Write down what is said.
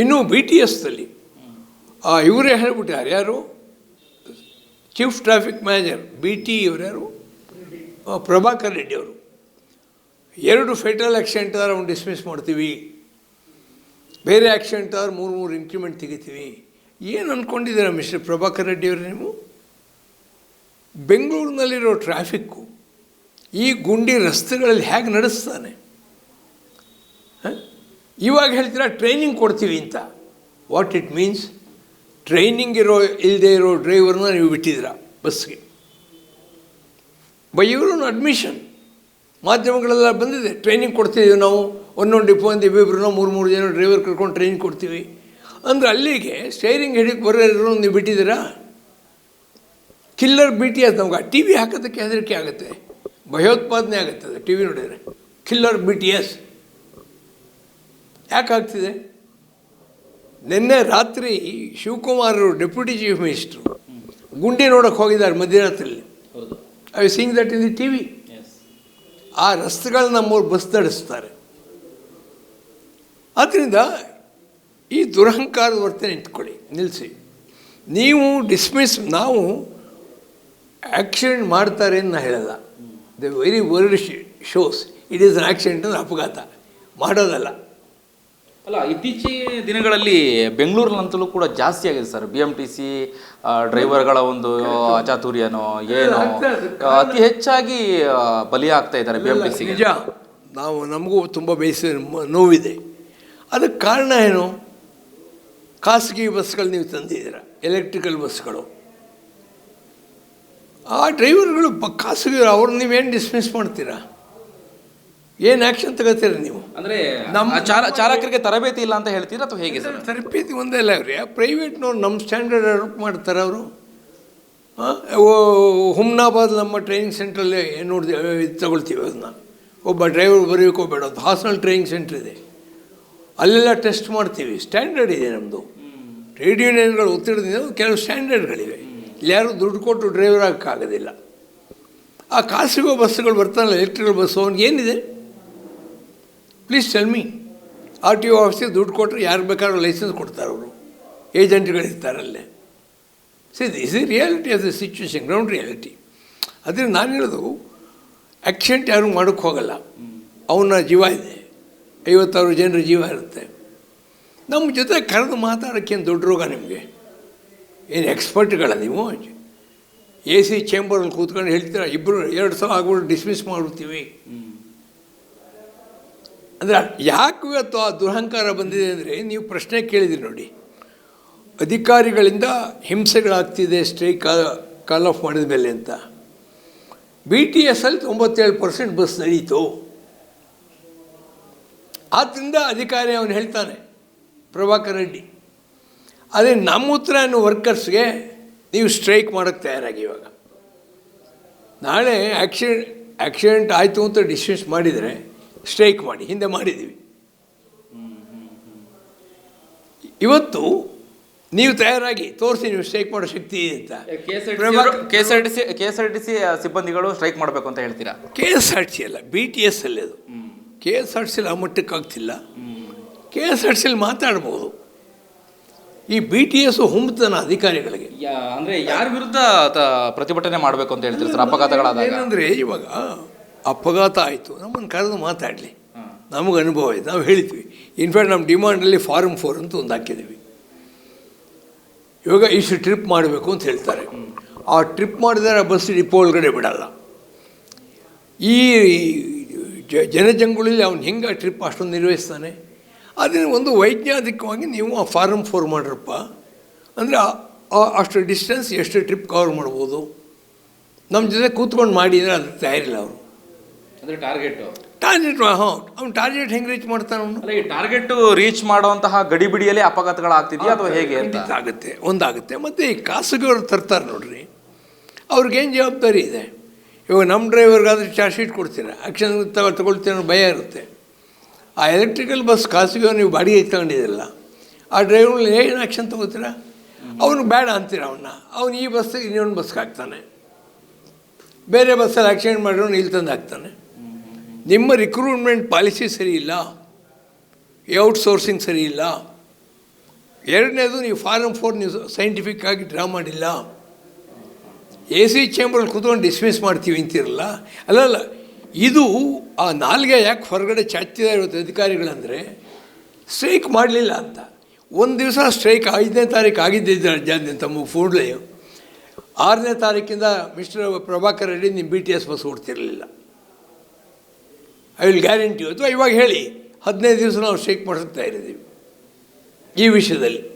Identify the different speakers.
Speaker 1: ಇನ್ನು B T ಎಸ್ದಲ್ಲಿ ಇವರೇ ಹೇಳ್ಬಿಟ್ಟಾರೆ ಯಾರು? Chief traffic manager B T ಇವರ್ಯಾರು Prabhakar Reddy ಅವರು. ಎರಡು ಫೆಟಲ್ ಆ್ಯಕ್ಸಿಡೆಂಟ್ ಆದ್ರೆ ಅವ್ನು ಡಿಸ್ಮಿಸ್ ಮಾಡ್ತೀವಿ. ಬೇರೆ ಆ್ಯಕ್ಸಿಡೆಂಟ್ ಆದ್ರೆ ಮೂರು ಮೂರು ಇಂಕ್ರಿಮೆಂಟ್ ತೆಗಿತೀವಿ. ಏನು ಅಂದ್ಕೊಂಡಿದ್ದೀರಾ ಮಿಸ್ಟರ್ ಪ್ರಭಾಕರ್ ರೆಡ್ಡಿ ಅವರು ನೀವು? ಬೆಂಗಳೂರಿನಲ್ಲಿರೋ ಟ್ರಾಫಿಕ್ಕು ಈ ಗುಂಡಿ ರಸ್ತೆಗಳಲ್ಲಿ ಹೇಗೆ ನಡೆಸ್ತಾನೆ? ಇವಾಗ ಹೇಳ್ತೀರಾ ಟ್ರೈನಿಂಗ್ ಕೊಡ್ತೀವಿ ಅಂತ. ವಾಟ್ ಇಟ್ ಮೀನ್ಸ್ ಟ್ರೈನಿಂಗ್ ಇರೋ ಇಲ್ಲದೆ ಇರೋ ಡ್ರೈವರ್ನ ನೀವು ಬಿಟ್ಟಿದ್ದೀರ ಬಸ್ಗೆ ಬೈ ಇವರು ಅಡ್ಮಿಷನ್ ಮಾಧ್ಯಮಗಳೆಲ್ಲ ಬಂದಿದೆ ಟ್ರೈನಿಂಗ್ ಕೊಡ್ತಿದ್ದೀವಿ ನಾವು. ಒಂದೊಂದು ಡಿಪೋ ಅಂತ ಇಬ್ಬಿಬ್ರು ಮೂರು ಮೂರು ಜನ ಡ್ರೈವರ್ ಕರ್ಕೊಂಡು ಟ್ರೈನಿಂಗ್ ಕೊಡ್ತೀವಿ. ಅಂದರೆ ಅಲ್ಲಿಗೆ ಸ್ಟೈರಿಂಗ್ ಹಿಡಿಗೆ ಬರೋರು ನೀವು ಬಿಟ್ಟಿದ್ದೀರಾ? ಕಿಲ್ಲರ್ ಬಿ ಟಿ ಎಸ್ ನಮ್ಗೆ ಟಿ ವಿ ಹಾಕೋದಕ್ಕೆ ಹೆದರಿಕೆ ಆಗುತ್ತೆ. ಭಯೋತ್ಪಾದನೆ ಆಗುತ್ತೆ ಅದು ಟಿ ವಿ ನೋಡಿದರೆ. ಕಿಲ್ಲರ್ ಬಿ ಟಿ ಎಸ್ ಯಾಕೆ ಆಗ್ತಿದೆ ನಿನ್ನೆ ರಾತ್ರಿ ಶಿವಕುಮಾರರು ಡೆಪ್ಯೂಟಿ ಚೀಫ್ ಮಿನಿಸ್ಟ್ರು ಗುಂಡಿ ನೋಡೋಕೆ ಹೋಗಿದ್ದಾರೆ ಮಧ್ಯರಾತ್ರಿಯಲ್ಲಿ.
Speaker 2: ಹೌದು.
Speaker 1: I sing that in the T V ಆ ರಸ್ತೆಗಳು ನಮ್ಮವ್ರು ಬಸ್ ನಡೆಸ್ತಾರೆ. ಆದ್ದರಿಂದ ಈ ದುರಹಂಕಾರದ ವರ್ತನೆ ಇಟ್ಕೊಳ್ಳಿ ನಿಲ್ಲಿಸಿ ನೀವು ಡಿಸ್ಮಿಸ್ ನಾವು ಆ್ಯಕ್ಸಿಡೆಂಟ್ ಮಾಡ್ತಾರೆ ಅಂತ ಹೇಳಲ್ಲ. The very word shows it is accident ಅಂದ್ರೆ ಅಪಘಾತ. ಮಾಡೋದಲ್ಲ.
Speaker 2: ಅಲ್ಲ ಇತ್ತೀಚಿನ ದಿನಗಳಲ್ಲಿ ಬೆಂಗಳೂರಿನಂತಲೂ ಕೂಡ ಜಾಸ್ತಿ ಆಗಿದೆ sir. B M T C ಡ್ರೈವರ್ಗಳ ಒಂದು ಅಚಾತುರ್ಯನೋ ಏನೋ ಅತಿ ಹೆಚ್ಚಾಗಿ ಬಲಿ ಆಗ್ತಾ ಇದ್ದಾರೆ ಬಿ ಎಂ ಟಿ ಸಿ
Speaker 1: ನಿಜ. ನಾವು ನಮಗೂ ತುಂಬ ಬೇಯಿಸ ನೋವಿದೆ. ಅದಕ್ಕೆ ಕಾರಣ ಏನು? ಖಾಸಗಿ ಬಸ್ಗಳು ನೀವು ತಂದಿದ್ದೀರ? ಎಲೆಕ್ಟ್ರಿಕಲ್ ಬಸ್ಗಳು. ಆ ಡ್ರೈವರ್ಗಳು ಖಾಸಗಿ ಅವ್ರನ್ನ ನೀವೇನು ಡಿಸ್ಮಿಸ್ ಮಾಡ್ತೀರಾ? ಏನು ಆ್ಯಕ್ಷನ್ ತಗೋತೀರಿ ನೀವು?
Speaker 2: ಅಂದ್ರೆ
Speaker 1: ನಮ್ಮ-
Speaker 2: ಚಾಲಕರಿಗೆ ತರಬೇತಿ ಇಲ್ಲ ಅಂತ ಹೇಳ್ತೀರಾ ಅಥವಾ ಹೇಗೆ ಸರ್?
Speaker 1: ತರಬೇತಿ ಒಂದೇ ಇಲ್ಲ ಅವ್ರಿ. ಪ್ರೈವೇಟ್ನವ್ರು ನಮ್ಮ ಸ್ಟ್ಯಾಂಡರ್ಡ್ ಅಡಾಪ್ಟ್ ಮಾಡ್ತಾರೆ ಅವರು. ಹುಮ್ನಾಬಾದ್ ನಮ್ಮ ಟ್ರೈನಿಂಗ್ ಸೆಂಟ್ರಲ್ಲಿ ಏನು ನೋಡಿದೆ ಇದು ತಗೊಳ್ತೀವಿ ಅದನ್ನ. ಒಬ್ಬ ಡ್ರೈವರ್ ಬರೀಬೇಕು ಬೇಡ ಅದು ಹಾಸನಲ್ಲಿ ಟ್ರೈನಿಂಗ್ ಸೆಂಟ್ರ್ ಇದೆ. ಅಲ್ಲೆಲ್ಲ ಟೆಸ್ಟ್ ಮಾಡ್ತೀವಿ. ಸ್ಟ್ಯಾಂಡರ್ಡ್ ಇದೆ ನಮ್ಮದು ಟ್ರೇಡ್ ಯೂನಿಯನ್ಗಳು ಒತ್ತಿಡದಿಂದ ಕೆಲವು ಸ್ಟ್ಯಾಂಡರ್ಡ್ಗಳಿವೆ ಇಲ್ಲಿ ಯಾರು ದುಡ್ಡು ಕೊಟ್ಟು ಡ್ರೈವರ್ ಆಗೋಕ್ಕಾಗೋದಿಲ್ಲ. ಆ ಖಾಸಗಿ ಬಸ್ಸುಗಳು ಬರ್ತಾನಲ್ಲ ಎಲೆಕ್ಟ್ರಿಕಲ್ ಬಸ್ಸು ಅವ್ನಿಗೆ ಏನಿದೆ please tell me R T O ಆಫೀಸಿಗೆ ದುಡ್ಡು ಕೊಟ್ಟರೆ ಯಾರು ಬೇಕಾದ್ರೂ ಲೈಸೆನ್ಸ್ ಕೊಡ್ತಾರೆ ಅವರು. ಏಜೆಂಟ್ಗಳಿರ್ತಾರಲ್ಲೇ see this is reality of the situation ground reality ಅದರಿಂದ ನಾನು ಹೇಳೋದು ಆಕ್ಸಿಡೆಂಟ್ ಯಾರು ಮಾಡೋಕ್ಕೆ ಹೋಗಲ್ಲ. ಅವನ ಜೀವ ಇದೆ. ಐವತ್ತಾರು ಜನರ ಜೀವ ಇರುತ್ತೆ. ನಮ್ಮ ಜೊತೆ ಕರೆದು ಮಾತಾಡೋಕ್ಕೇನು ದೊಡ್ಡ ರೋಗ ನಿಮಗೆ? ಏನು ಎಕ್ಸ್ಪರ್ಟ್ಗಳ ನೀವು? ಎ ಸಿ ಚೇಂಬರಲ್ಲಿ ಕೂತ್ಕೊಂಡು ಹೇಳ್ತೀರಾ ಇಬ್ಬರು ಎರಡು ಸಲ ಆಗ್ಬಿಟ್ಟು ಡಿಸ್ಮಿಸ್ ಮಾಡ್ಬಿಡ್ತೀವಿ. ಅಂದರೆ ಯಾಕೆ ಇವತ್ತು ಆ ದುರಹಂಕಾರ ಬಂದಿದೆ ಅಂದರೆ ನೀವು ಪ್ರಶ್ನೆ ಕೇಳಿದಿರಿ ನೋಡಿ. ಅಧಿಕಾರಿಗಳಿಂದ ಹಿಂಸೆಗಳಾಗ್ತಿದೆ ಸ್ಟ್ರೈಕ್ ಕಾಲ್ ಆಫ್ ಮಾಡಿದ ಮೇಲೆ ಅಂತ. ಬಿ ಟಿ ಎಸ್ ಅಲ್ಲಿ ತೊಂಬತ್ತೇಳು ಪರ್ಸೆಂಟ್ ಬಸ್ ನಡೀತು. ಆದ್ದರಿಂದ ಅಧಿಕಾರಿ ಅವನು ಹೇಳ್ತಾನೆ, ಪ್ರಭಾಕರ್ ರೆಡ್ಡಿ, ಅದೇ ನಮ್ಮ ಉತ್ತರ ಅನ್ನೋ ವರ್ಕರ್ಸ್ಗೆ ನೀವು ಸ್ಟ್ರೈಕ್ ಮಾಡೋಕ್ಕೆ ತಯಾರಾಗಿ ಇವಾಗ. ನಾಳೆ ಆಕ್ಸಿಡೆಂಟ್ ಆಕ್ಸಿಡೆಂಟ್ ಆಯಿತು ಅಂತ ಡಿಸ್ಮಿಸ್ ಮಾಡಿದರೆ ಸ್ಟ್ರೈಕ್ ಮಾಡಿ ಹಿಂದೆ ಮಾಡಿದ್ದೀವಿ. ಇವತ್ತು ನೀವು ತಯಾರಾಗಿ ತೋರಿಸಿ ನೀವು ಸ್ಟ್ರೈಕ್ ಮಾಡೋ ಶಕ್ತಿ ಇದೆ ಅಂತ.
Speaker 2: K S R T C K S R T C ಸಿಬ್ಬಂದಿಗಳು ಸ್ಟ್ರೈಕ್ ಮಾಡಬೇಕು ಅಂತ ಹೇಳ್ತೀರಾ?
Speaker 1: ಕೆ ಎಸ್ ಆರ್ ಟಿ ಅಲ್ಲ ಬಿ ಟಿ ಎಸ್ ಅಲ್ಲಿ ಅದು. ಕೆ ಎಸ್ ಆರ್ ಟಿ ಸಿಲಿ ಆ ಮಟ್ಟಕ್ಕೆ ಆಗ್ತಿಲ್ಲ. ಕೆ ಎಸ್ ಆರ್ ಟಿ ಸಿಲಿ ಮಾತಾಡ್ಬೋದು. ಈ ಬಿ ಟಿ ಎಸ್ ಹುಂಬತನ ಅಧಿಕಾರಿಗಳಿಗೆ.
Speaker 2: ಅಂದರೆ ಯಾರ ವಿರುದ್ಧ ಪ್ರತಿಭಟನೆ ಮಾಡಬೇಕು ಅಂತ ಹೇಳ್ತೀರಾ ಸರ್? ಅಪಘಾತಗಳಾದ
Speaker 1: ಏನಂದರೆ ಇವಾಗ ಅಪಘಾತ ಆಯಿತು. ನಮ್ಮನ್ನು ಕರೆದು ಮಾತಾಡಲಿ. ನಮಗೆ ಅನುಭವ ಇದೆ ನಾವು ಹೇಳ್ತೀವಿ ಇನ್ಫ್ಯಾಕ್ಟ್ ನಮ್ಮ ಡಿಮಾಂಡಲ್ಲಿ ಫಾರ್ಮ್ ಫೋರ್ ಅಂತ ಒಂದು ಹಾಕಿದ್ದೀವಿ. ಇವಾಗ ಇಷ್ಟು ಟ್ರಿಪ್ ಮಾಡಬೇಕು ಅಂತ ಹೇಳ್ತಾರೆ. ಆ ಟ್ರಿಪ್ ಮಾಡಿದರೆ ಆ ಬಸ್ ಡಿಪೋ ಒಳಗಡೆ ಬಿಡಲ್ಲ. ಈ ಜ- ಜನಜಂಗುಳಿಲಿ ಅವ್ನು ಹೆಂಗೆ ಆ ಟ್ರಿಪ್ ಅಷ್ಟೊಂದು ನಿರ್ವಹಿಸ್ತಾನೆ? ಅದನ್ನು ಒಂದು ವೈಜ್ಞಾನಿಕವಾಗಿ ನೀವು ಆ ಫಾರ್ಮ್ ಫೋರ್ ಮಾಡ್ರಪ್ಪ. ಅಂದರೆ ಅಷ್ಟು ಡಿಸ್ಟೆನ್ಸ್ ಎಷ್ಟು ಟ್ರಿಪ್ ಕವರ್ ಮಾಡ್ಬೋದು? ನಮ್ಮ ಜೊತೆ ಕೂತ್ಕೊಂಡು ಮಾಡಿದರೆ ಅದು ತಯಾರಿಲ್ಲ ಅವರು.
Speaker 2: ಅಂದ್ರೆ ಟಾರ್ಗೆಟು.
Speaker 1: ಟಾರ್ಗೆಟ್ ಹಾಂ ಅವ್ನು ಟಾರ್ಗೆಟ್ ಹೆಂಗೆ ರೀಚ್ ಮಾಡ್ತಾನೆ ಅವನು?
Speaker 2: ಅಲ್ಲ ಈ ಟಾರ್ಗೆಟ್ ರೀಚ್ ಮಾಡುವಂತಹ ಗಡಿಬಿಡಿಯಲ್ಲಿ ಅಪಘಾತಗಳಾಗ್ತಿದೆಯಾ ಅಥವಾ ಹೇಗೆ ಅಂತ?
Speaker 1: ಆಗುತ್ತೆ ಒಂದಾಗುತ್ತೆ. ಮತ್ತು ಈ ಖಾಸಗಿಯವರು ತರ್ತಾರೆ ನೋಡ್ರಿ. ಅವ್ರಿಗೇನು ಜವಾಬ್ದಾರಿ ಇದೆ? ಇವಾಗ ನಮ್ಮ ಡ್ರೈವರ್ಗಾದ್ರೆ ಚಾರ್ಜ್ ಶೀಟ್ ಕೊಡ್ತೀರಾ? ಆಕ್ಷನ್ ತಗೊ ತಗೊಳ್ತೀರ ಭಯ ಇರುತ್ತೆ. ಆ ಎಲೆಕ್ಟ್ರಿಕಲ್ ಬಸ್ ಖಾಸಗಿಯವ್ರು ನೀವು ಬಾಡಿಗೆ ತಗೊಂಡಿದ್ದಿಲ್ಲ. ಆ ಡ್ರೈವರ್ಗಳು ಏನು ಆಕ್ಷನ್ ತಗೋತೀರಾ? ಅವನು ಬೇಡ ಅಂತೀರ ಅವನ್ನ ಅವನು ಈ ಬಸ್ಸಿಗೆ ಇನ್ನೊಂದು ಬಸ್ಗೆ ಹಾಕ್ತಾನೆ. ಬೇರೆ ಬಸ್ಸಲ್ಲಿ ಆಕ್ಸಿಡೆಂಟ್ ಮಾಡಿರೋನು ಇಲ್ಲಿ ತಂದು ಹಾಕ್ತಾನೆ. ನಿಮ್ಮ ರಿಕ್ರೂಟ್ಮೆಂಟ್ ಪಾಲಿಸಿ ಸರಿ ಇಲ್ಲ ಔಟ್ ಸೋರ್ಸಿಂಗ್ ಸರಿ ಇಲ್ಲ, ಎರಡನೇದು ನೀವು ಫಾರಮ್ ಫೋರ್ ನೀವು ಸೈಂಟಿಫಿಕ್ ಆಗಿ ಡ್ರಾ ಮಾಡಿಲ್ಲ ಎ ಸಿ ಚೇಂಬರಲ್ಲಿ ಕೂತ್ಕೊಂಡು ಡಿಸ್ಮಿಸ್ ಮಾಡ್ತೀವಿ ಅಂತಿರಲ್ಲ? ಅಲ್ಲಲ್ಲ ಇದು ಆ ನಾಲ್ಗೆ ಯಾಕೆ ಹೊರಗಡೆ ಚಾಚ್ತಿದೆ ಇವತ್ತು ಅಧಿಕಾರಿಗಳಂದರೆ ಸ್ಟ್ರೈಕ್ ಮಾಡಲಿಲ್ಲ ಅಂತ. ಒಂದು ದಿವಸ ಸ್ಟ್ರೈಕ್ ಐದನೇ ತಾರೀಕು ಆಗಿದ್ದಿದ್ದು ತಮ್ಮ ಫೂಡ್ಲೆ ಆರನೇ ತಾರೀಕಿಂದ ಮಿಸ್ಟರ್ ಪ್ರಭಾಕರ್ ರೆಡ್ಡಿ ನಿಮ್ಮ ಬಿ ಟಿ ಎಸ್ ಬಸ್ ಓಡ್ತಿರಲಿಲ್ಲ. ಐ ವಿಲ್ ಗ್ಯಾರಂಟಿ ಅಥವಾ ಇವಾಗ ಹೇಳಿ ಹದಿನೈದು ದಿವಸ ನಾವು ಸ್ಟ್ರೈಕ್ ಮಾಡಿಸ್ತಾ ಇದ್ದೀವಿ ಈ ವಿಷಯದಲ್ಲಿ.